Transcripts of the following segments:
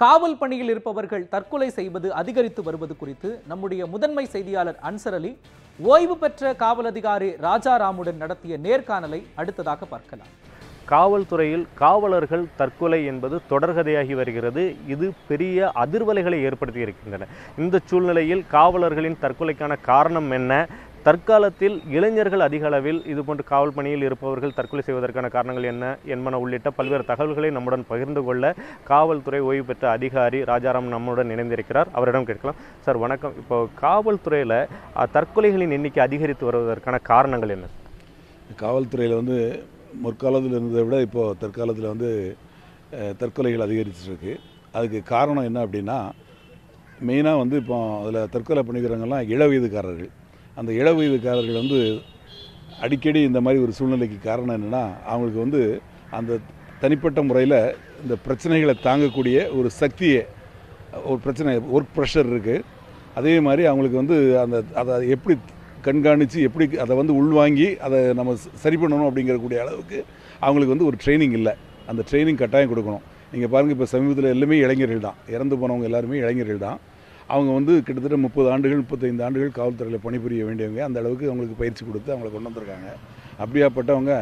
காவல் பணியில் இருப்பவர்கள் தற்கொலை செய்வது அதிகரித்து வருவது குறித்து நம்முடைய முதன்மை செய்தியாளர் அன்சர் அலி ஓய்வு பெற்ற காவல் அதிகாரி ராஜாராமுடன் நடத்திய நேர்காணலை அடுத்ததாக பார்க்கலாம். காவல்துறையில் காவலர்கள் தற்கொலை என்பது தொடர்கதையாகி வருகிறது. இது பெரிய அதிர்வலைகளை ஏற்படுத்தி இருக்கின்றன. இந்த சூழ்நிலையில் காவலர்களின் தற்கொலைக்கான காரணம் என்ன? தற்காலத்தில் இளைஞர்கள் அதிக அளவில் இதுபோன்று காவல் பணியில் இருப்பவர்கள் தற்கொலை செய்வதற்கான காரணங்கள் என்ன என்பன உள்ளிட்ட பல்வேறு தகவல்களை நம்முடன் பகிர்ந்து கொள்ள காவல்துறை ஓய்வு பெற்ற அதிகாரி ராஜாராம் நம்முடன் இணைந்திருக்கிறார். அவரிடம் கேட்கலாம். சார் வணக்கம். இப்போ காவல்துறையில் தற்கொலைகளின் எண்ணிக்கை அதிகரித்து வருவதற்கான காரணங்கள் என்ன? காவல்துறையில் வந்து முற்காலத்தில் இருந்ததை விட இப்போது தற்காலத்தில் வந்து தற்கொலைகள் அதிகரிச்சிருக்கு. அதுக்கு காரணம் என்ன அப்படின்னா மெயினாக வந்து இப்போ அதில் தற்கொலை பண்ணிக்கிறவங்கலாம் இளவயதுக்காரர்கள். அந்த இளவயதுக்காரர்கள் வந்து அடிக்கடி இந்த மாதிரி ஒரு சூழ்நிலைக்கு காரணம் என்னென்னா அவங்களுக்கு வந்து அந்த தனிப்பட்ட முறையில் இந்த பிரச்சனைகளை தாங்கக்கூடிய ஒரு சக்தியை ஒரு பிரச்சனை ஒர்க் ப்ரெஷர் இருக்குது அதே மாதிரி அவங்களுக்கு வந்து அந்த அதை எப்படி கண்காணித்து எப்படி அதை வந்து உள்வாங்கி அதை நம்ம சரி பண்ணணும் அப்படிங்கிறக்கூடிய அளவுக்கு அவங்களுக்கு வந்து ஒரு ட்ரைனிங் இல்லை. அந்த ட்ரைனிங் கட்டாயம் கொடுக்கணும். நீங்கள் பாருங்கள் இப்போ சமீபத்தில் எல்லாமே இளைஞர்கள் தான். இறந்து போனவங்க எல்லாருமே இளைஞர்கள் தான். அவங்க வந்து கிட்டத்தட்ட முப்பது ஆண்டுகள் முப்பத்தைந்து ஆண்டுகள் காவல்துறையில் பணிபுரிய வேண்டியவங்க. அந்த அளவுக்கு அவங்களுக்கு பயிற்சி கொடுத்து அவங்கள கொண்டு வந்திருக்காங்க. அப்படியாப்பட்டவங்க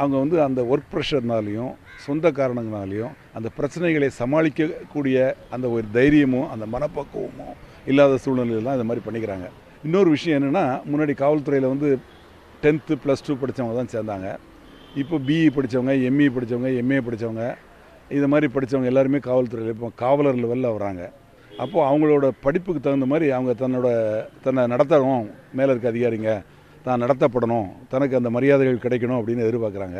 அவங்க வந்து அந்த ஒர்க் ப்ரெஷர்னாலையும் சொந்த காரணங்களாலையும் அந்த பிரச்சனைகளை சமாளிக்கக்கூடிய அந்த ஒரு தைரியமும் அந்த மனப்பக்குவமும் இல்லாத சூழ்நிலையெல்லாம் இந்த மாதிரி பண்ணிக்கிறாங்க. இன்னொரு விஷயம் என்னென்னா முன்னாடி காவல்துறையில் வந்து டென்த்து ப்ளஸ் டூ படித்தவங்க தான் சேர்ந்தாங்க. இப்போ பிஇ படித்தவங்க எம்இ படித்தவங்க எம்ஏ படித்தவங்க இது மாதிரி படித்தவங்க எல்லாருமே காவல்துறையில் இப்போ காவலர் லெவலில் வராங்க அப்போது அவங்களோட படிப்புக்கு தகுந்த மாதிரி அவங்க தன்னோட தன்னை நடத்தணும். மேலே இருக்க அதிகாரிங்க தான் நடத்தப்படணும். தனக்கு அந்த மரியாதைகள் கிடைக்கணும் அப்படின்னு எதிர்பார்க்குறாங்க.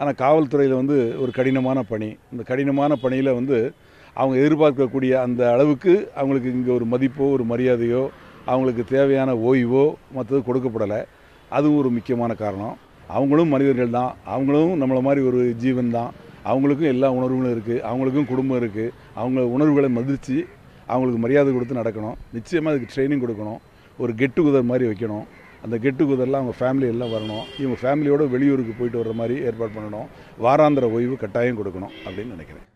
ஆனால் காவல்துறையில் வந்து ஒரு கடினமான பணி. இந்த கடினமான பணியில் வந்து அவங்க எதிர்பார்க்கக்கூடிய அந்த அளவுக்கு அவங்களுக்கு இங்கே ஒரு மதிப்போ ஒரு மரியாதையோ அவங்களுக்கு தேவையான ஓய்வோ மற்றது கொடுக்கப்படலை. அதுவும் ஒரு முக்கியமான காரணம். அவங்களும் மனிதர்கள் தான். அவங்களும் நம்மளை மாதிரி ஒரு ஜீவன் தான். அவங்களுக்கும் எல்லா உணர்வுகளும் இருக்குது அவங்களுக்கும் குடும்பம் இருக்குது அவங்க உணர்வுகளை மதித்து அவங்களுக்கு மரியாதை கொடுத்து நடக்கணும். நிச்சயமாக அதுக்கு ட்ரைனிங் கொடுக்கணும். ஒரு கெட் டுகெதர் மாதிரி வைக்கணும். அந்த கெட் டுகெதர்லாம் அவங்க ஃபேமிலி எல்லாம் வரணும். இவங்க ஃபேமிலியோடு வெளியூருக்கு போயிட்டு வர்ற மாதிரி ஏற்பாடு பண்ணணும். வாராந்திர ஓய்வு கட்டாயம் கொடுக்கணும் அப்படின்னு நினைக்கிறேன்.